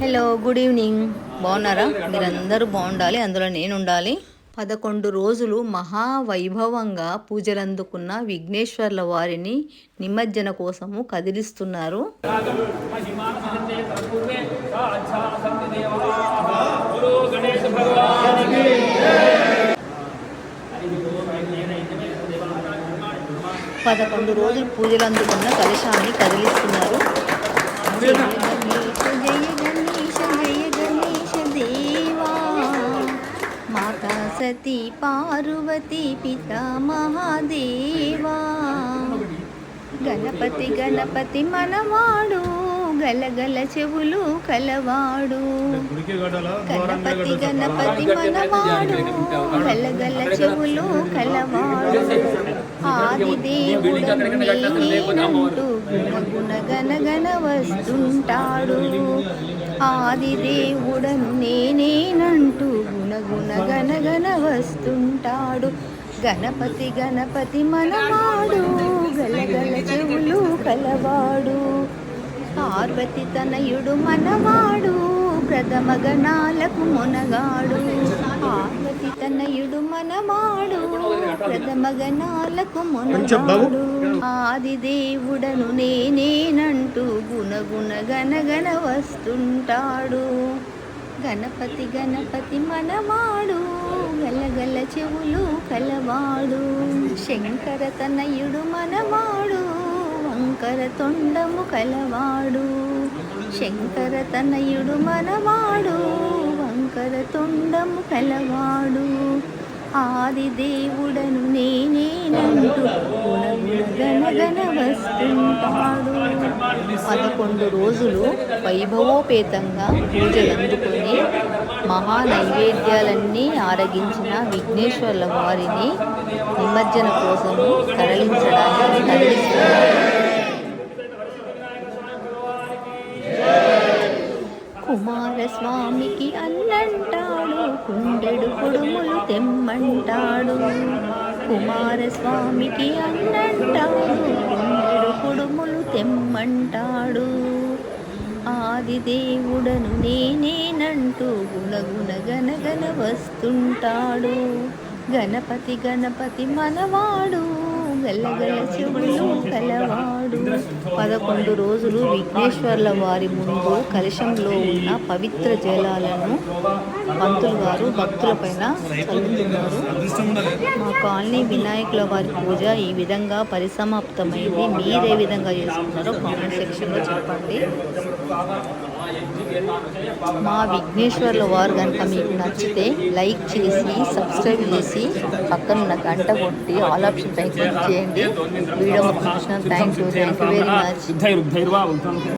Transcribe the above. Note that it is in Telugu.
హలో గుడ్ ఈవినింగ్ బాగున్నారా? మీరందరూ బాగుండాలి అందులో నేను ఉండాలి పదకొండు రోజులు మహావైభవంగా పూజలందుకున్న విఘ్నేశ్వర్ల వారిని నిమజ్జన కోసము కదిలిస్తున్నారు. పదకొండు రోజులు పూజలు అందుకున్న కలశాన్ని కదిలిస్తున్నారు. సతీ పార్వతి పిత మహాదేవా. గణపతి గణపతి మనవాడు. గలగల చెవులు కలవాడు గణపతి గణపతి మనవాడు గలగల చెవులు కలవాడు ఆది దేవుడను నేనంటూ గుణగుణ గనగన వస్తుంటాడు ఆది దేవుడను నేనేనంటూ గుణగుణ గనగన వస్తుంటాడు గణపతి గణపతి మనవాడు గలగల చెవులు కలవాడు పార్వతి తనయుడు మనవాడు ప్రథమ గణాలకు మొనగాడు. పార్వతి తనయుడు మనవాడు ప్రథమ గణాలకు మొనగాడు. ఆది దేవుడను నేనేనంటూ గుణగుణ గనగన వస్తుంటాడు. గణపతి గణపతి మనవాడు గలగల చెవులు కలవాడు. శంకర తనయుడు మనవాడు శంకర తొండము కలవాడు శంకర తనయుడు మనవాడు వంకర తొండము కలవాడు. ఆది దేవుడను నేనేనంటూ వస్తుంటాడు. పదకొండు రోజులు వైభవోపేతంగా పూజలు అందుకొని మహా నైవేద్యాలన్నీ ఆరగించిన విఘ్నేశ్వర్ల వారిని నిమజ్జన కోసము తరలించడానికి తరలిస్తున్నారు. కుమారస్వామికి అన్నంటాడు కుండెడు కుడుములు తెమ్మంటాడు. కుమారస్వామికి అన్నంటాడు కుండెడు కుడుములు తెమ్మంటాడు. ఆదిదేవుడను నేనేనంటూ గుణగుణ గనగన వస్తుంటాడు. గణపతి గణపతి మనవాడు గల్లగల చెవులు కలవాడు పదకొండు రోజులు విఘ్నేశ్వర్ల వారి ముందు కలశంలో ఉన్న పవిత్ర జలాలను పంతులు గారు భక్తులపైన చల్లుతున్నారు. మా కాలనీ వినాయకుల వారి పూజ ఈ విధంగా పరిసమాప్తమైంది. మీరే విధంగా చేసుకున్నారో కామెంట్ సెక్షన్లో చెప్పండి. మా విఘ్నేశ్వర్ల వారు కనుక మీకు నచ్చితే లైక్ చేసి సబ్స్క్రైబ్ చేసి పక్కనున్న గంట కొట్టి ఆల్ ఆప్షన్ పై క్లిక్ చేయండి. Video thank you thank you very much